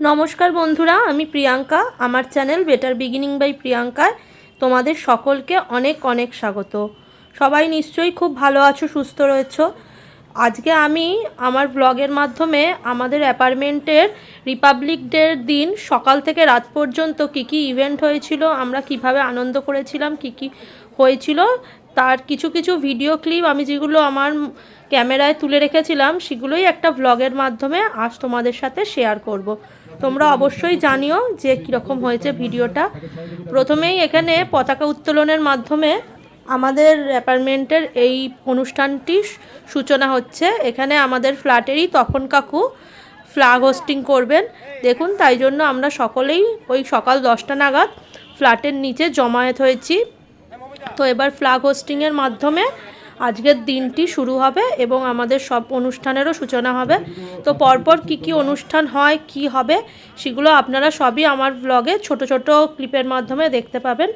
নমস্কার বন্ধুরা, আমি প্রিয়াঙ্কা। আমার চ্যানেল বেটার বিগিনিং বাই প্রিয়াঙ্কায় তোমাদের সকলকে অনেক অনেক স্বাগত। সবাই নিশ্চয়ই খুব ভালো আছো, সুস্থ রয়েছো। আজকে আমি আমার ব্লগের মাধ্যমে আমাদের অ্যাপার্টমেন্টের রিপাবলিক ডের দিন সকাল থেকে রাত পর্যন্ত কী কী ইভেন্ট হয়েছিল, আমরা কীভাবে আনন্দ করেছিলাম, কী কী হয়েছিল, তার কিছু কিছু ভিডিও ক্লিপ আমি যেগুলো আমার ক্যামেরায় তুলে রেখেছিলাম, সেগুলোই একটা ভ্লগের মাধ্যমে আজ তোমাদের সাথে শেয়ার করব। তোমরা অবশ্যই জানিও যে কীরকম হয়েছে ভিডিওটা। প্রথমেই এখানে পতাকা উত্তোলনের মাধ্যমে আমাদের অ্যাপার্টমেন্টের এই অনুষ্ঠানটি সূচনা হচ্ছে। এখানে আমাদের ফ্ল্যাটেরই তখন কাকু ফ্ল্যাগ হোস্টিং করবেন। দেখুন, তাই জন্য আমরা সকলেই ওই সকাল দশটা নাগাদ ফ্ল্যাটের নিচে জমায়েত হয়েছি। তো এবার ফ্ল্যাগ হোস্টিংয়ের মাধ্যমে আজকের দিনটি শুরু হবে এবং আমাদের সব অনুষ্ঠানেরও সূচনা হবে। তো পরপর কি কি অনুষ্ঠান হয়, কি হবে, সেগুলো আপনারা সবই আমার ব্লগে ছোট ছোট ক্লিপের মাধ্যমে দেখতে পাবেন।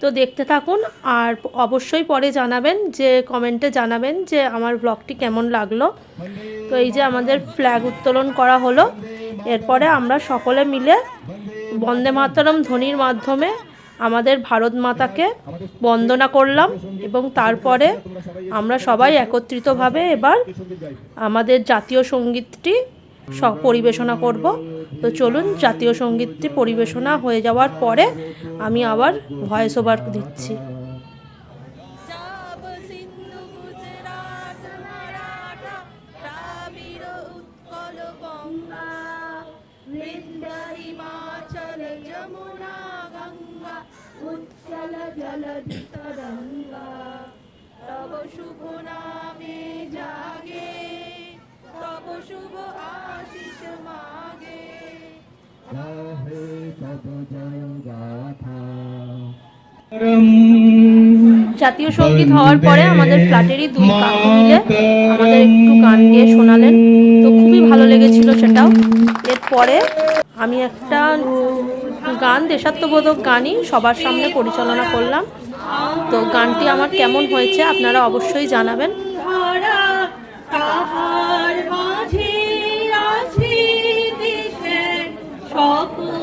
তো দেখতে থাকুন আর অবশ্যই পরে জানাবেন যে কমেন্টে জানাবেন যে আমার ব্লগটি কেমন লাগল। তো এই যে আমাদের ফ্ল্যাগ উত্তোলন করা হলো। এরপরে আমরা সকলে মিলে বন্দে মাতরম ধ্বনির মাধ্যমে আমাদের ভারত মাতাকে বন্দনা করলাম এবং তারপরে আমরা সবাই একত্রিতভাবে এবার আমাদের জাতীয় সঙ্গীতটি পরিবেশনা করব। তো চলুন, জাতীয় সঙ্গীতটি পরিবেশনা হয়ে যাওয়ার পরে আমি আবার ভয়েস ওভার দিচ্ছি। শুভ নামে জাগে শুভ আশিস মাগে। জয় গাথা। জাতীয় সংগীত হওয়ার পরে আমাদের ফ্ল্যাটেরই দুই কান মিলে আমাদের একটু গান গিয়ে শোনালেন। তো খুবই ভালো লেগেছিল সেটাও। এরপরে আমি একটা গান দেশাত্মবোধক গানই সবার সামনে পরিচালনা করলাম। তো গানটি আমার কেমন হয়েছে আপনারা অবশ্যই জানাবেন। সকল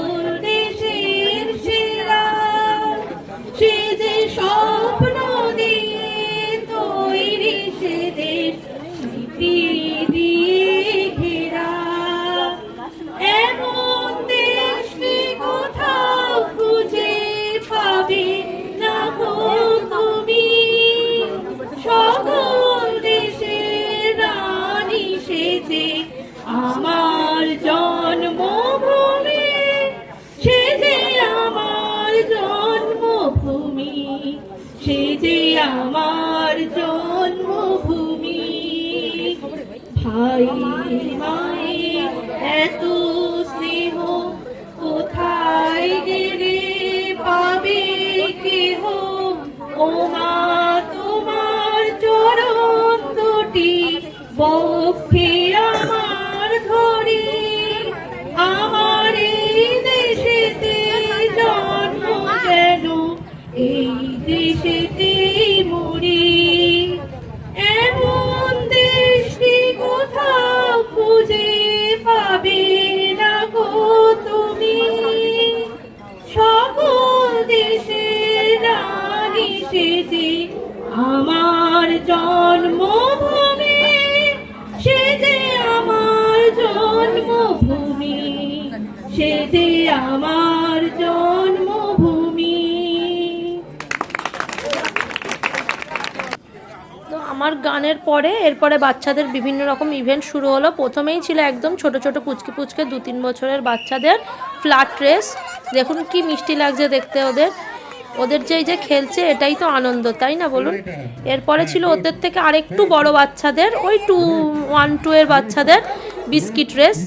ভাই মায়ের এত স্নেহ কোথায় গেলে পাবে কেহ? ও মা তোমার চরণ দুটি বক্ষে সেজে আমার জন্মভূমি। তো আমার গানের পরে, এরপরে বাচ্চাদের বিভিন্ন রকম ইভেন্ট শুরু হলো। প্রথমেই ছিল একদম ছোট ছোট পুচকে পুচকে দু তিন বছরের বাচ্চাদের ফ্ল্যাট রেস দেখুন কি মিষ্টি লাগছে দেখতে ওদের। ওদের যে যে খেলছে, এটাই তো আনন্দ, তাই না বলুন? এরপরে ছিল ওদের থেকে আরেকটু বড় বাচ্চাদের, ওই টু ওয়ান টু এর বাচ্চাদের বিস্কিট রেস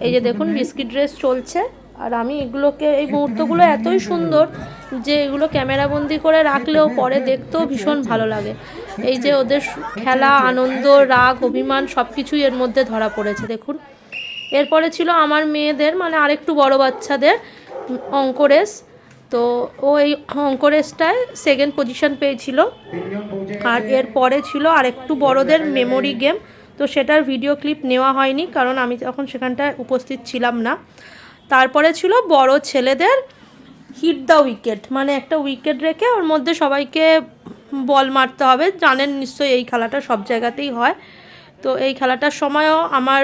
এই যে দেখুন বিস্কিট রেস চলছে। আর আমি এগুলোকে এই মুহূর্তগুলো এতই সুন্দর যে এগুলো ক্যামেরাবন্দি করে রাখলেও পরে দেখতেও ভীষণ ভালো লাগে। এই যে ওদের খেলা আনন্দ রাগ অভিমান সব কিছুই এর মধ্যে ধরা পড়েছে দেখুন। এরপরে ছিল আমার মেয়েদের মানে আরেকটু বড় বাচ্চাদের উম, অঙ্ক রেস তো ও এই অঙ্ক রেসটায় সেকেন্ড পজিশন পেয়েছিল। আর এরপরে ছিল আরেকটু বড়দের মেমোরি গেম তো সেটার ভিডিও ক্লিপ নেওয়া হয়নি, কারণ আমি তখন সেখানটায় উপস্থিত ছিলাম না। তারপরে ছিল বড় ছেলেদের হিট দ্য উইকেট মানে একটা উইকেট রেখে ওর মধ্যে সবাইকে বল মারতে হবে। জানেন নিশ্চয়ই এই খেলাটা সব জায়গাতেই হয়। তো এই খেলাটার সময়ও আমার,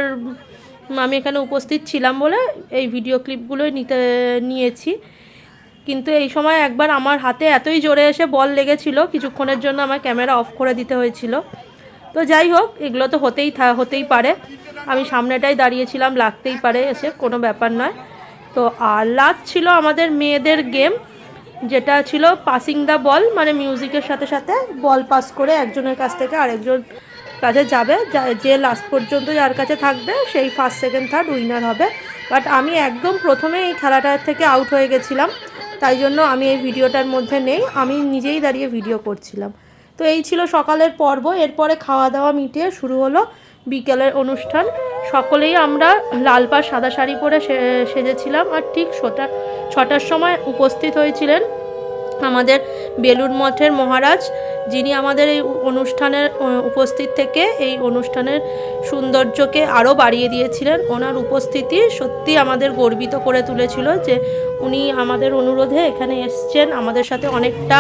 আমি এখানে উপস্থিত ছিলাম বলে এই ভিডিও ক্লিপগুলোই নিতে, নিয়েছি। কিন্তু এই সময় একবার আমার হাতে এতই জোরে এসে বল লেগেছিল, কিছুক্ষণের জন্য আমার ক্যামেরা অফ করে দিতে হয়েছিল। তো যাই হোক, এগুলো তো হতেই হতেই পারে। আমি সামনেটাই দাঁড়িয়েছিলাম, লাগতেই পারে এসে, কোনো ব্যাপার নয়। তো আর লাস্ট ছিল আমাদের মেয়েদের গেম যেটা ছিল পাসিং দ্য বল মানে মিউজিকের সাথে সাথে বল পাস করে একজনের কাছ থেকে আরেকজন কাছে যাবে। যে লাস্ট পর্যন্ত যার কাছে থাকবে, সেই ফার্স্ট সেকেন্ড থার্ড উইনার হবে। বাট আমি একদম প্রথমে এই খেলাটার থেকে আউট হয়ে গেছিলাম। তাই জন্য আমি এই ভিডিওটার মধ্যে নেই। আমি নিজেই দাঁড়িয়ে ভিডিও করছিলাম। তো এই ছিল সকালের পর্ব। এরপরে খাওয়া দাওয়া মিটিয়ে শুরু হলো বিকেলের অনুষ্ঠান। সকলেই আমরা লাল পাড় সাদা শাড়ি পরে সেজেছিলাম আর ঠিক ছটা ছটার সময় উপস্থিত হয়েছিলেন আমাদের বেলুড় মঠের মহারাজ, যিনি আমাদের এই অনুষ্ঠানের উপস্থিত থেকে এই অনুষ্ঠানের সৌন্দর্যকে আরও বাড়িয়ে দিয়েছিলেন। ওনার উপস্থিতি সত্যি আমাদের গর্বিত করে তুলেছিল যে উনি আমাদের অনুরোধে এখানে এসছেন। আমাদের সাথে অনেকটা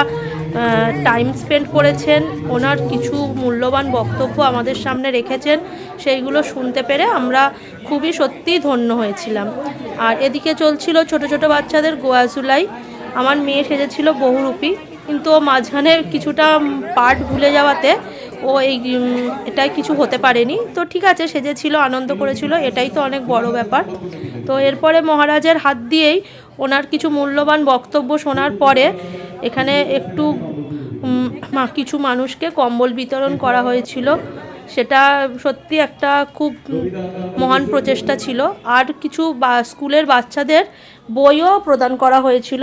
টাইম স্পেন্ড করেছেন, ওনার কিছু মূল্যবান বক্তব্য আমাদের সামনে রেখেছেন, সেইগুলো শুনতে পেরে আমরা খুবই সত্যিই ধন্য হয়েছিলাম। আর এদিকে চলছিল ছোট ছোট বাচ্চাদের গোয়াজুলাই আমার মেয়ে সেজেছিল বহুরূপী, কিন্তু ও মাঝখানে কিছুটা পার্ট ভুলে যাওয়াতে ও এই এটাই কিছু হতে পারেনি। তো ঠিক আছে, সেজেছিল, আনন্দ করেছিল, এটাই তো অনেক বড় ব্যাপার। তো এরপরে মহারাজের হাত দিয়েই ওনার কিছু মূল্যবান বক্তব্য শোনার পরে এখানে একটু কিছু মানুষকে কম্বল বিতরণ করা হয়েছিল। সেটা সত্যি একটা খুব মহান প্রচেষ্টা ছিল। আর কিছু বা, স্কুলের বাচ্চাদের বইও প্রদান করা হয়েছিল।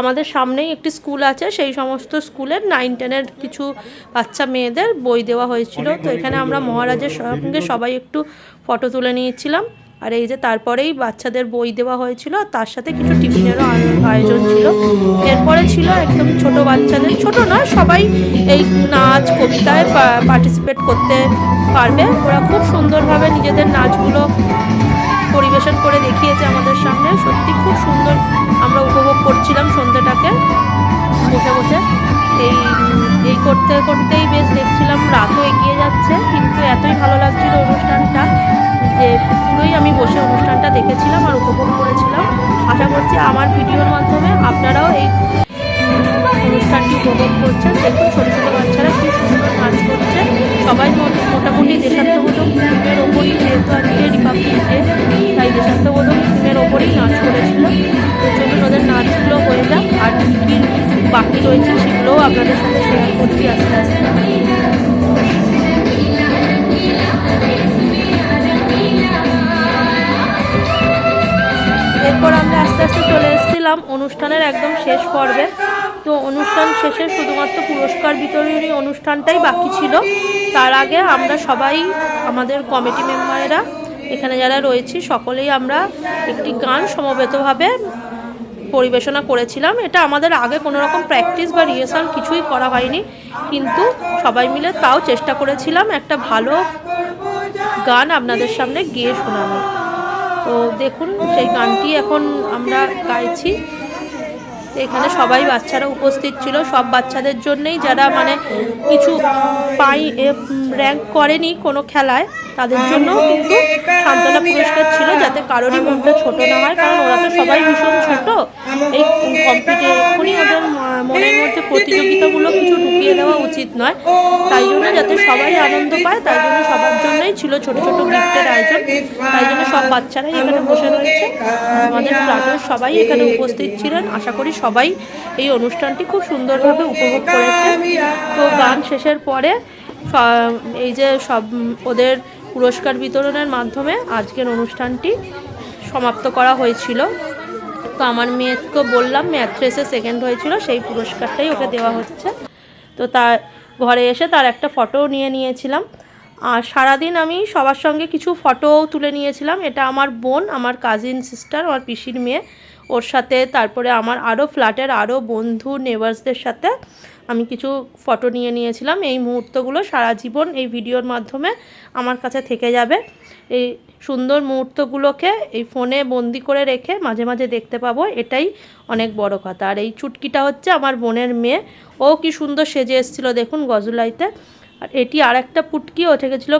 আমাদের সামনেই একটি স্কুল আছে, সেই সমস্ত স্কুলের নাইন টেনের কিছু বাচ্চা মেয়েদের বই দেওয়া হয়েছিল। তো এখানে আমরা মহারাজের সঙ্গে সবাই একটু ফটো তুলে নিয়েছিলাম। আর এই যে তারপরেই বাচ্চাদের বই দেওয়া হয়েছিল তার সাথে কিছু টিফিনেরও আয়- আয়োজন ছিল। এরপরে ছিল একদম ছোট বাচ্চাদের, ছোট না সবাই এই নাচ, কবিতায় পার্টিসিপেট করতে পারবে। ওরা খুব সুন্দরভাবে নিজেদের নাচগুলো পরিবেশন করে দেখিয়েছে আমাদের সামনে। সত্যি খুব সুন্দর আমরা উপভোগ করছিলাম সন্ধ্যেটাকে। বসে বসে এই এই করতে করতেই বেশ দেখছিলাম রাতও এগিয়ে যাচ্ছে, কিন্তু এতই ভালো লাগছিল অনুষ্ঠানটা যে পুরোই আমি বসে অনুষ্ঠানটা দেখেছিলাম আর উপভোগ করেছিলাম। আশা করছি আমার ভিডিওর মাধ্যমে আপনারাও এই অনুষ্ঠানটি উপভোগ করছেন। দেখুন ছোটো ছোটো বাচ্চারা কি সুন্দর নাচ করছে। সবাই মোট- মোটামুটি দেশাত্মবোধক থিমের ওপরই, যেহেতু আজকে রিপাবলিক ডে তাই দেশাত্মবোধক থিমের ওপরেই নাচ করেছিল। তো চলুন ওদের নাচগুলো হয়ে যাক। আর কী বাকি রয়েছে সেগুলোও আপনাদের সাথে শেয়ার করছি আস্তে আস্তে। এরপর আমরা আস্তে আস্তে চলে এসেছিলাম অনুষ্ঠানের একদম শেষ পর্বে। তো অনুষ্ঠান শেষে শুধুমাত্র পুরস্কার বিতরণী অনুষ্ঠানটাই বাকি ছিল। তার আগে আমরা সবাই, আমাদের কমিটি মেম্বারেরা, এখানে যারা রয়েছি, সকলেই আমরা একটি গান সমবেতভাবে পরিবেশনা করেছিলাম। এটা আমাদের আগে কোনো রকম প্র্যাকটিস বা রিহার্সাল কিছুই করা হয়নি। কিন্তু সবাই মিলে তাও চেষ্টা করেছিলাম একটা ভালো গান আপনাদের সামনে গিয়ে শোনানোর। তো দেখুন, সেই গানটি এখন আমরা গাইছি। এখানে সবাই বাচ্চারা উপস্থিত ছিল, সব বাচ্চাদের জন্যেই যারা মানে কিছু পাই র্যাঙ্ক করেনি কোনো খেলায়, তাদের জন্য কিন্তু সান্ত্বনা পুরস্কার ছিল। যাতে কারোরই মনটা ছোট না হয়, কারণ ওরা তো সবাই ভীষণ ছোট। এই কম্পিটে এক্ষুনি ওদের মনের মধ্যে প্রতিযোগিতামূলক কিছু ঢুকিয়ে দেওয়া উচিত নয়। তাই জন্য যাতে সবাই আনন্দ পায়, তাই জন্য সবার জন্যই ছিল ছোট ছোট গিফটের আয়োজন। তাই জন্য সব বাচ্চারাই এখানে বসে রয়েছে। আমাদের ফ্ল্যাটের সবাই এখানে উপস্থিত ছিলেন। আশা করি সবাই এই অনুষ্ঠানটি খুব সুন্দরভাবে উপভোগ করেছে। তো গান শেষের পরে এই যে সব, ওদের পুরস্কার বিতরণের মাধ্যমে আজকের অনুষ্ঠানটি সমাপ্ত করা হয়েছিল। তো আমার মেয়েকে বললাম ম্যাথ রেসে সেকেন্ড হয়েছিল, সেই পুরস্কারটাই ওকে দেওয়া হচ্ছে। তো তার ঘরে এসে তার একটা ফটো নিয়ে নিয়েছিলাম। আর সারাদিন আমি সবার সঙ্গে কিছু ফটো তুলে নিয়েছিলাম। এটা আমার বোন, আমার কাজিন সিস্টার আমার পিসির মেয়ে। ওর সাথে, তারপরে আমার আরও ফ্ল্যাটের আরও বন্ধু নেবার্সদের সাথে আমি কিছু ফটো নিয়ে নিয়েছিলাম। এই মুহূর্তগুলো সারা জীবন এই ভিডিওর মাধ্যমে আমার কাছে থেকে যাবে। এই সুন্দর মুহূর্তগুলোকে এই ফোনে বন্দি করে রেখে মাঝে মাঝে দেখতে পাবো, এটাই অনেক বড় কথা। আর এই চুটকিটা হচ্ছে আমার বোনের মেয়ে। ও কি সুন্দর সেজে এসেছিল, দেখুন গজলাইতে। আর এটি আর একটা পুটকি উঠে গেছিল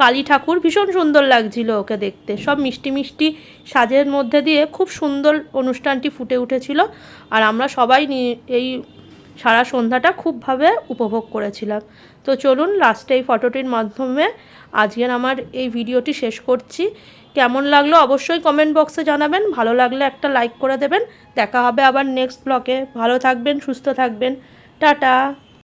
কালী ঠাকুর। ভীষণ সুন্দর লাগছিল ওকে দেখতে। সব মিষ্টি মিষ্টি সাজের মধ্যে দিয়ে খুব সুন্দর অনুষ্ঠানটি ফুটে উঠেছিল আর আমরা সবাই এই সারা সন্ধ্যাটা খুবভাবে উপভোগ করেছিলাম। তো চলুন লাস্টে এই ফটোটির মাধ্যমে আজকের আমার এই ভিডিওটি শেষ করছি। কেমন লাগল অবশ্যই কমেন্ট বক্সে জানাবেন। ভালো লাগলে একটা লাইক করে দেবেন। দেখা হবে আবার নেক্সট ব্লগে ভালো থাকবেন, সুস্থ থাকবেন। টাটা!